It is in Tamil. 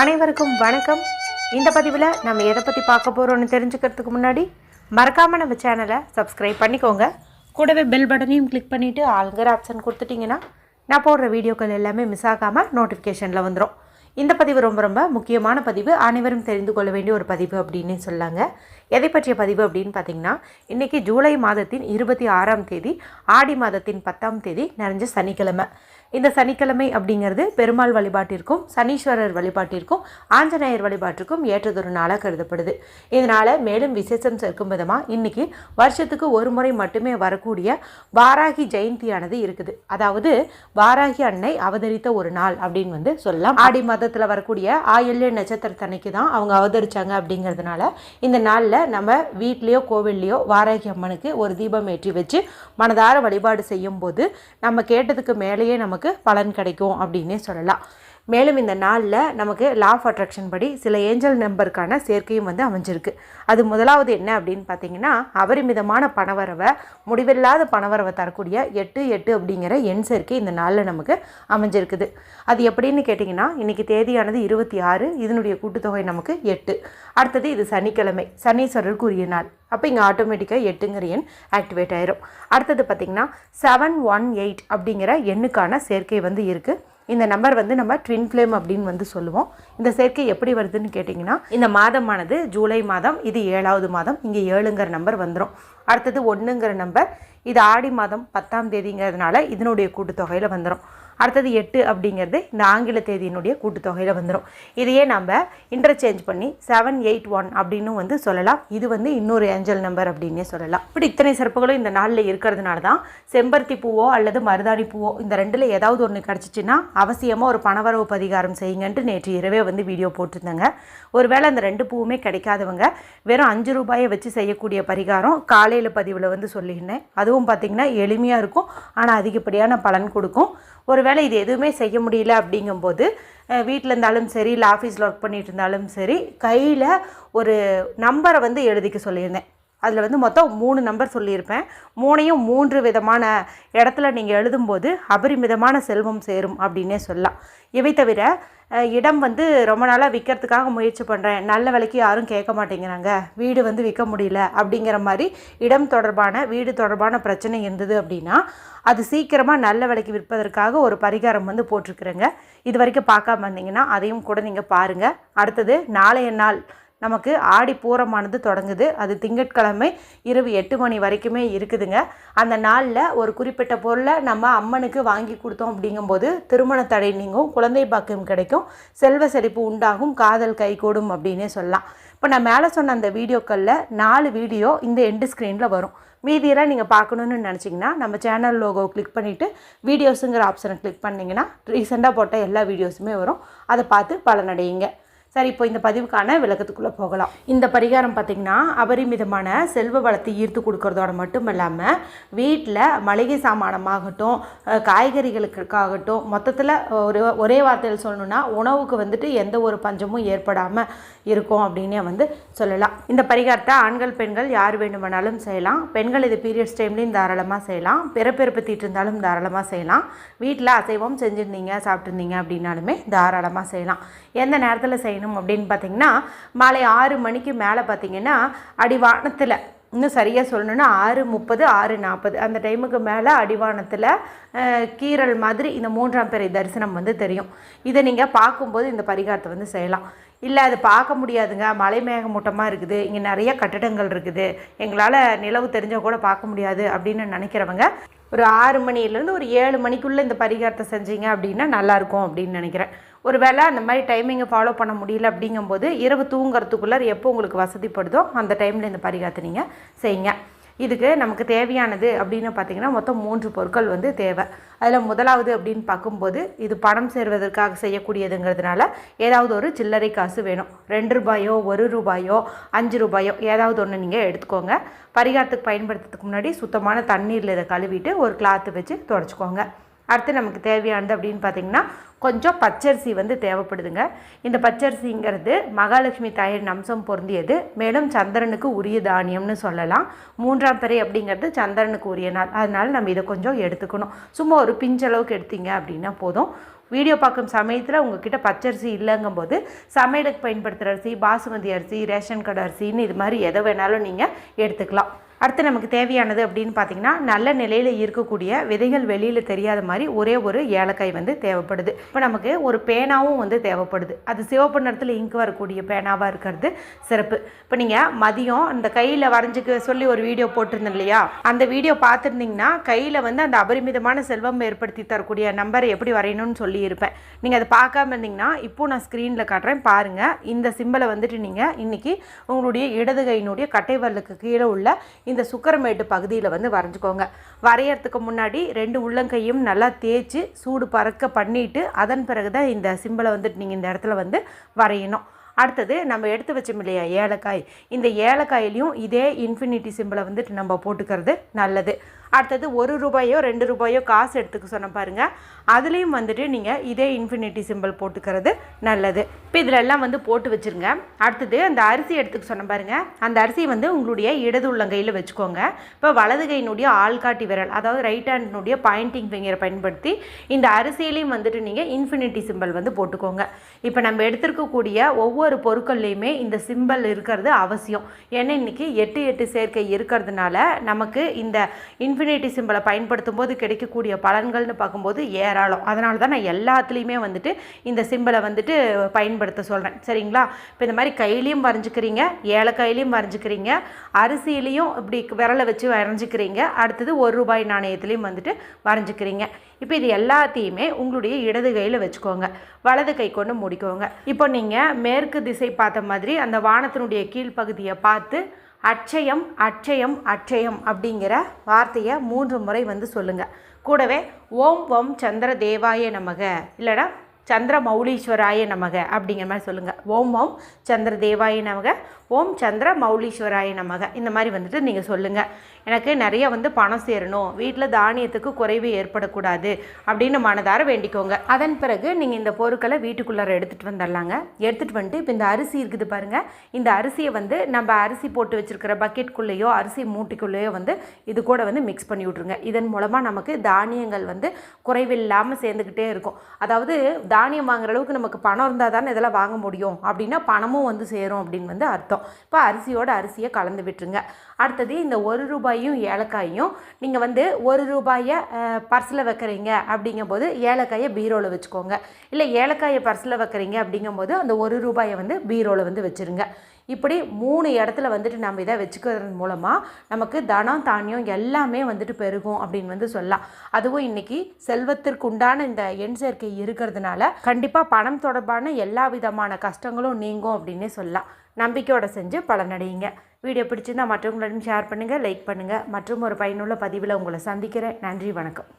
அனைவருக்கும் வணக்கம். இந்த பதிவில் நம்ம எதை பற்றி பார்க்க போகிறோம்னு தெரிஞ்சுக்கிறதுக்கு முன்னாடி மறக்காமல் நம்ம சேனலை சப்ஸ்கிரைப் பண்ணிக்கோங்க. கூடவே பெல் பட்டனையும் கிளிக் பண்ணிவிட்டு ஆளுங்கிற ஆப்ஷன் கொடுத்துட்டிங்கன்னா நான் போடுற வீடியோக்கள் எல்லாமே மிஸ் ஆகாமல் நோட்டிஃபிகேஷனில் வந்துடும் இந்த பதிவு ரொம்ப ரொம்ப முக்கியமான பதிவு. அனைவரும் தெரிந்து கொள்ள வேண்டிய ஒரு பதிவு அப்படின்னு சொல்லாங்க. எதை பற்றிய பதிவு அப்படின்னு பார்த்தீங்கன்னா இன்றைக்கி ஜூலை மாதத்தின் இருபத்தி ஆறாம் தேதி ஆடி மாதத்தின் பத்தாம் தேதி நிறைஞ்ச சனிக்கிழமை. இந்த சனிக்கிழமை அப்படிங்கிறது பெருமாள் வழிபாட்டிற்கும் சனீஸ்வரர் வழிபாட்டிற்கும் ஆஞ்சநேயர் வழிபாட்டிற்கும் ஏற்றதொரு நாளாக கருதப்படுது. இதனால் மேலும் விசேஷம் சேர்க்கும் விதமாக இன்னைக்கு வருஷத்துக்கு ஒரு முறை மட்டுமே வரக்கூடிய வாராகி ஜெயந்தியானது இருக்குது. அதாவது வாராகி அன்னை அவதரித்த ஒரு நாள் அப்படின்னு வந்து சொல்லலாம். ஆடி மாதத்தில் வரக்கூடிய ஆயுள்ய நட்சத்திரத்தன்னைக்கு தான் அவங்க அவதரித்தாங்க அப்படிங்கிறதுனால இந்த நாளில் நம்ம வீட்லேயோ கோவில்லையோ வாராகி அம்மனுக்கு ஒரு தீபம் ஏற்றி வச்சு மனதார வழிபாடு செய்யும்போது நம்ம கேட்டதுக்கு மேலேயே நமக்கு பலன் கிடைக்கும் அப்படின்னே சொல்லலாம். மேலும் இந்த நாளில் நமக்கு லா ஆஃப் அட்ராக்ஷன் படி சில ஏஞ்சல் நம்பருக்கான சேர்க்கையும் வந்து அமைஞ்சிருக்கு. அது முதலாவது என்ன அப்படின்னு பார்த்தீங்கன்னா அபரிமிதமான பணவரவை முடிவில்லாத பணவரவை தரக்கூடிய எட்டு எட்டு அப்படிங்கிற எண் சேர்க்கை இந்த நாளில் நமக்கு அமைஞ்சிருக்குது. அது எப்படின்னு கேட்டிங்கன்னா இன்றைக்கி தேதியானது இருபத்தி ஆறு இதனுடைய கூட்டுத்தொகை நமக்கு எட்டு. அடுத்தது இது சனிக்கிழமை சனீஸ்வரருக்கு உரிய நாள். அப்போ இங்கே ஆட்டோமேட்டிக்காக எட்டுங்கிற எண் ஆக்டிவேட் ஆயிரும். அடுத்தது பார்த்திங்கன்னா செவன் ஒன் எயிட் அப்படிங்கிற எண்ணுக்கான சேர்க்கை வந்து இருக்குது இந்த நம்பர் வந்து நம்ம ட்வின் ஃப்ளேம் அப்படின்னு வந்து சொல்லுவோம். இந்த சேர்க்கை எப்படி வருதுன்னு கேட்டிங்கன்னா இந்த மாதமானது ஜூலை மாதம் இது ஏழாவது மாதம் இங்கே ஏழுங்கிற நம்பர் வந்துடும் அடுத்தது ஒன்றுங்கிற நம்பர் இது ஆடி மாதம் பத்தாம் தேதிங்கிறதுனால இதனுடைய கூட்டுத்தொகையில் வந்துடும் அடுத்தது எட்டு அப்படிங்கிறது இந்த ஆங்கில தேதியினுடைய கூட்டுத்தொகையில் வந்துடும் இதையே நம்ம இன்டர்சேஞ்ச் பண்ணி செவன் எயிட் ஒன் அப்படின்னு வந்து சொல்லலாம். இது வந்து இன்னொரு ஏஞ்சல் நம்பர் அப்படின்னே சொல்லலாம். இப்படி இத்தனை சிறப்புகளும் இந்த நாளில் இருக்கிறதுனால தான் செம்பருத்தி பூவோ அல்லது மருதாணி பூவோ இந்த ரெண்டில் ஏதாவது ஒன்று கிடச்சிச்சின்னா அவசியமாக ஒரு பணவரவு பதிகாரம் செய்யுங்கன்ட்டு நேற்று இரவே வந்து வீடியோ போட்டிருந்தேங்க. ஒருவேளை அந்த ரெண்டு பூவுமே கிடைக்காதவங்க வெறும் அஞ்சு ரூபாயை வச்சு செய்யக்கூடிய பரிகாரம் காலையில் பதிவில் வந்து சொல்லியிருந்தேன். அதுவும் பார்த்திங்கன்னா எளிமையாக இருக்கும். ஆனால் அதிகப்படியான பலன் கொடுக்கும். ஒருவேளை இது எதுவுமே செய்ய முடியல அப்படிங்கும்போது வீட்டில் இருந்தாலும் சரி இல்லை ஆஃபீஸில் ஒர்க் பண்ணிட்டு இருந்தாலும் சரி கையில் ஒரு நம்பரை வந்து எழுதிக்க சொல்லியிருந்தேன். அதில் வந்து மொத்தம் மூணு நம்பர் சொல்லியிருப்பேன். மூணையும் மூன்று விதமான இடத்துல நீங்கள் எழுதும்போது அபரிமிதமான செல்வம் சேரும் அப்படின்னே சொல்லலாம். இவை தவிர இடம் வந்து ரொம்ப நாளாக விற்கிறதுக்காக முயற்சி பண்ணுறேன் நல்ல விலைக்கு யாரும் கேட்க மாட்டேங்கிறாங்க. வீடு வந்து விற்க முடியல அப்படிங்கிற மாதிரி இடம் தொடர்பான வீடு தொடர்பான பிரச்சனை இருந்தது அப்படின்னா அது சீக்கிரமாக நல்ல விலைக்கு விற்பதற்காக ஒரு பரிகாரம் வந்து போட்டிருக்கிறேங்க. இது வரைக்கும் பார்க்காம இருந்தீங்கன்னா அதையும் கூட நீங்கள் பாருங்கள் அடுத்தது நாளைய நாள் நமக்கு ஆடி பூரமானது தொடங்குது. அது திங்கட்கிழமை இரவு எட்டு மணி வரைக்குமே இருக்குதுங்க. அந்த நாளில் ஒரு குறிப்பிட்ட பொருளை நம்ம அம்மனுக்கு வாங்கி கொடுத்தோம் அப்படிங்கும்போது திருமண தடை நீங்கும் குழந்தை பாக்கியம் கிடைக்கும் செல்வ செழிப்பு உண்டாகும் காதல் கைகூடும் அப்படின்னே சொல்லலாம். இப்போ நான் மேலே சொன்ன அந்த வீடியோக்களில் நாலு வீடியோ இந்த எண்டு ஸ்க்ரீனில் வரும். மீதியெல்லாம் நீங்கள் பார்க்கணுன்னு நினச்சிங்கன்னா நம்ம சேனல் லோகோ கிளிக் பண்ணிவிட்டு வீடியோஸுங்கிற ஆப்ஷனை கிளிக் பண்ணிங்கன்னா ரீசெண்டாக போட்ட எல்லா வீடியோஸுமே வரும். அதை பார்த்து பலனடையுங்க. சரி இப்போ இந்த பதிவுக்கான விளக்கத்துக்குள்ளே போகலாம். இந்த பரிகாரம் பார்த்திங்கன்னா அபரிமிதமான செல்வ வளத்தை ஈர்த்து கொடுக்கறதோட மட்டும் இல்லாமல் வீட்டில் மளிகை சாமானமாகட்டும் காய்கறிகளுக்காகட்டும் மொத்தத்தில் ஒரு ஒரே வார்த்தையில் சொல்லணும்னா உணவுக்கு வந்துட்டு எந்த ஒரு பஞ்சமும் ஏற்படாமல் இருக்கும் அப்படின்னே வந்து சொல்லலாம். இந்த பரிகாரத்தை ஆண்கள் பெண்கள் யார் வேண்டுமானாலும் செய்யலாம். பெண்கள் இது பீரியட்ஸ் டைம்லேயும் தாராளமாக செய்யலாம். பிறப்பிறப்பு தீட்டு இருந்தாலும் தாராளமாக செய்யலாம். வீட்டில் அசைவம் செஞ்சுருந்தீங்க சாப்பிட்ருந்தீங்க அப்படின்னாலுமே தாராளமாக செய்யலாம். எந்த நேரத்தில் செய்யணும் அப்படின்னு பார்த்தீங்கன்னா மாலை ஆறு மணிக்கு மேலே பார்த்தீங்கன்னா அடிவானத்தில் இன்னும் சரியாக சொல்லணுன்னா ஆறு முப்பது ஆறு நாற்பது அந்த டைமுக்கு மேலே அடிவானத்தில் கீரல் கீறல் மாதிரி இந்த மூன்றாம் பிறை தரிசனம் வந்து தெரியும். இதை நீங்கள் பார்க்கும்போது இந்த பரிகாரத்தை வந்து செய்யலாம். இல்லை அது பார்க்க முடியாதுங்க. மலை மேகமூட்டமாக இருக்குது. இங்கே நிறைய கட்டடங்கள் இருக்குது. எங்களால் நிலவு தெரிஞ்சால் கூட பார்க்க முடியாது அப்படின்னு நினைக்கிறவங்க ஒரு ஆறு மணிலேருந்து ஒரு ஏழு மணிக்குள்ளே இந்த பரிகாரத்தை செஞ்சீங்க அப்படின்னா நல்லாயிருக்கும் அப்படின்னு நினைக்கிறேன். ஒரு வேளை அந்த மாதிரி டைமிங்கை ஃபாலோ பண்ண முடியல அப்படிங்கும்போது இரவு தூங்குறதுக்குள்ளே எப்போ உங்களுக்கு வசதிப்படுதோ அந்த டைமில் இந்த பரிகாரத்தை நீங்கள் செய்யுங்க. இதுக்கு நமக்கு தேவையானது அப்படின்னு பார்த்தீங்கன்னா மொத்தம் மூன்று பொருட்கள் வந்து தேவை. அதில் முதலாவது அப்படின்னு பார்க்கும்போது இது பணம் சேர்வதற்காக செய்யக்கூடியதுங்கிறதுனால ஏதாவது ஒரு சில்லறை காசு வேணும். ரெண்டு ரூபாயோ ஒரு ரூபாயோ அஞ்சு ரூபாயோ ஏதாவது ஒன்று நீங்கள் எடுத்துக்கோங்க. பரிகாரத்துக்கு பயன்படுத்துறதுக்கு முன்னாடி சுத்தமான தண்ணீரில் இதை கழுவிட்டு ஒரு கிளாத்து வச்சு தொடச்சிக்கோங்க. அடுத்து நமக்கு தேவையானது அப்படின்னு பார்த்தீங்கன்னா கொஞ்சம் பச்சரிசி வந்து தேவைப்படுதுங்க. இந்த பச்சரிசிங்கிறது மகாலட்சுமி தாயின் அம்சம் பொருந்தியது. மேலும் சந்திரனுக்கு உரிய தானியம்னு சொல்லலாம். மூன்றாம் பிறை அப்படிங்கிறது சந்திரனுக்கு உரிய நாள். அதனால் நம்ம இதை கொஞ்சம் எடுத்துக்கணும். சும்மா ஒரு பிஞ்சளவுக்கு எடுத்தீங்க அப்படின்னா போதும். வீடியோ பார்க்கும் சமயத்தில் உங்ககிட்ட பச்சரிசி இல்லைங்கும்போது சமையலுக்கு பயன்படுத்துகிற அரிசி பாசுமதி அரிசி ரேஷன் கடை அரிசின்னு இது மாதிரி எதை வேணாலும் நீங்கள் எடுத்துக்கலாம். அடுத்து நமக்கு தேவையானது அப்படின்னு பார்த்தீங்கன்னா நல்ல நிலையில் இருக்கக்கூடிய விதைகள் வெளியில் தெரியாத மாதிரி ஒரே ஒரு ஏலக்காய் வந்து தேவைப்படுது. இப்போ நமக்கு ஒரு பேனாவும் வந்து தேவைப்படுது. அது சிவப்பு நிறத்தில் இங்கு வரக்கூடிய பேனாவாக இருக்கிறது சிறப்பு. இப்போ நீங்கள் மதியம் அந்த கையில் வரைஞ்சிக்க சொல்லி ஒரு வீடியோ போட்டிருந்தேன் இல்லையா? அந்த வீடியோ பார்த்துருந்தீங்கன்னா கையில் வந்து அந்த அபரிமிதமான செல்வம் ஏற்படுத்தி தரக்கூடிய நம்பரை எப்படி வரையணும்னு சொல்லியிருப்பேன். நீங்கள் அதை பார்க்காம இருந்தீங்கன்னா இப்போ நான் ஸ்க்ரீனில் காட்டுறேன். பாருங்கள் இந்த சிம்பிளை வந்துட்டு நீங்கள் இன்றைக்கி உங்களுடைய இடது கையினுடைய கட்டை வரலுக்கு கீழே உள்ள இந்த சுக்கரமேட்டு பகுதியில் வந்து வரைஞ்சிக்கோங்க. வரையறதுக்கு முன்னாடி ரெண்டு உள்ளங்கையும் நல்லா தேய்ச்சி சூடு பறக்க பண்ணிவிட்டு அதன் பிறகு தான் இந்த சிம்பிளை வந்துட்டு நீங்கள் இந்த இடத்துல வந்து வரையணும். அடுத்தது நம்ம எடுத்து வச்சோம் இல்லையா ஏலக்காய். இந்த ஏலக்காயிலையும் இதே இன்ஃபினிட்டி சிம்பிளை வந்துட்டு நம்ம போட்டுக்கிறது நல்லது. அடுத்தது ஒரு ரூபாயோ ரெண்டு ரூபாயோ காசு எடுத்துக்க சொன்ன பாருங்கள் அதுலேயும் வந்துட்டு நீங்கள் இதே இன்ஃபினிட்டி சிம்பிள் போட்டுக்கிறது நல்லது. இப்போ இதிலெல்லாம் வந்து போட்டு வச்சுருங்க. அடுத்தது அந்த அரிசி எடுத்துக்க சொன்ன பாருங்கள் அந்த அரிசி வந்து உங்களுடைய இடது உள்ளங்கையில் வச்சுக்கோங்க. இப்போ வலது கையினுடைய ஆள்காட்டி விரல் அதாவது ரைட் ஹேண்டினுடைய பாயிண்டிங் ஃபிங்கரை பயன்படுத்தி இந்த அரிசியிலையும் வந்துட்டு நீங்கள் இன்ஃபினிட்டி சிம்பிள் வந்து போட்டுக்கோங்க. இப்போ நம்ம எடுத்திருக்கக்கூடிய ஒவ்வொரு ஒவ்வொரு பொருட்கள்லையுமே இந்த சிம்பிள் இருக்கிறது அவசியம். ஏன்னா இன்றைக்கி எட்டு எட்டு சேர்க்கை இருக்கிறதுனால நமக்கு இந்த இன்ஃபினிட்டி சிம்பிளை பயன்படுத்தும் போது கிடைக்கக்கூடிய பலன்கள்னு பார்க்கும்போது ஏராளம். அதனால தான் நான் எல்லாத்துலேயுமே வந்துட்டு இந்த சிம்பிளை வந்துட்டு பயன்படுத்த சொல்கிறேன் சரிங்களா? இப்போ இந்த மாதிரி கையிலையும் வரைஞ்சிக்கிறீங்க ஏலக்காயிலையும் வரைஞ்சிக்கிறீங்க அரிசியிலையும் இப்படி விரலை வச்சு வரைஞ்சிக்கிறீங்க. அடுத்தது ஒரு ரூபாய் நாணயத்துலேயும் வந்துட்டு வரைஞ்சிக்கிறீங்க. இப்போ இது எல்லாத்தையுமே உங்களுடைய இடது கையில் வச்சுக்கோங்க. வலது கை கொண்டு முடிக்கோங்க. இப்போ நீங்கள் மேற்கு திசை பார்த்த மாதிரி அந்த வானத்தினுடைய கீழ்ப்பகுதியை பார்த்து அட்சயம் அட்சயம் அட்சயம் அப்படிங்கிற வார்த்தையை மூன்று முறை வந்து சொல்லுங்கள் கூடவே ஓம் வம் சந்திர தேவாய நமக இல்லைனா சந்திர மௌலீஸ்வராய நமக அப்படிங்கிற மாதிரி சொல்லுங்கள் ஓம் ஓம் சந்திர தேவாய நமக ஓம் சந்திர மௌலீஸ்வராய நமக. இந்த மாதிரி வந்துட்டு நீங்கள் சொல்லுங்கள் எனக்கு நிறைய வந்து பணம் சேரணும். வீட்டில் தானியத்துக்கு குறைவு ஏற்படக்கூடாது அப்படின்னு மனதார வேண்டிக்கோங்க. அதன் பிறகு நீங்கள் இந்த பொருட்களை வீட்டுக்குள்ளார எடுத்துகிட்டு வந்துடலாங்க எடுத்துகிட்டு வந்துட்டு இப்போ இந்த அரிசி இருக்குது பாருங்கள் இந்த அரிசியை வந்து நம்ம அரிசி போட்டு வச்சுருக்கிற பக்கெட்குள்ளேயோ அரிசி மூட்டைக்குள்ளேயோ வந்து இது கூட வந்து மிக்ஸ் பண்ணி விட்ருங்க இதன் மூலமாக நமக்கு தானியங்கள் வந்து குறைவில்லாமல் சேர்ந்துக்கிட்டே இருக்கும். அதாவது தானியம் வாங்குற அளவுக்கு நமக்கு பணம் இருந்தால் தானே இதெல்லாம் வாங்க முடியும். அப்படின்னா பணமும் வந்து சேரும் அப்படின்னு வந்து அர்த்தம். இப்போ அரிசியோட அரிசியை கலந்து விட்டுருங்க. அடுத்தது இந்த ஒரு ரூபாயும் ஏலக்காயும் நீங்கள் வந்து ஒரு ரூபாயை பர்ஸில் வைக்கிறீங்க அப்படிங்கும்போது ஏலக்காயை பீரோவில் வச்சுக்கோங்க. இல்லை ஏலக்காயை பர்ஸில் வைக்கிறீங்க அப்படிங்கும்போது அந்த ஒரு ரூபாயை வந்து பீரோவில் வந்து வச்சுருங்க. இப்படி மூணு இடத்துல வந்துட்டு நம்ம இதை வச்சுக்கிறது மூலமாக நமக்கு தனம் தானியம் எல்லாமே வந்துட்டு பெருகும் அப்படின்னு வந்து சொல்லலாம். அதுவும் இன்றைக்கி செல்வத்திற்குண்டான இந்த எண் சேர்க்கை இருக்கிறதுனால கண்டிப்பாக பணம் தொடர்பான எல்லா விதமான கஷ்டங்களும் நீங்கும் அப்படின்னே சொல்லலாம். நம்பிக்கையோடு செஞ்சு பலனடையுங்க. வீடியோ பிடிச்சிருந்தால் மற்றவங்களிடம் ஷேர் பண்ணுங்கள் லைக் பண்ணுங்கள் மற்றும் ஒரு பயனுள்ள பதிவில் உங்களை சந்திக்கிறேன். நன்றி வணக்கம்.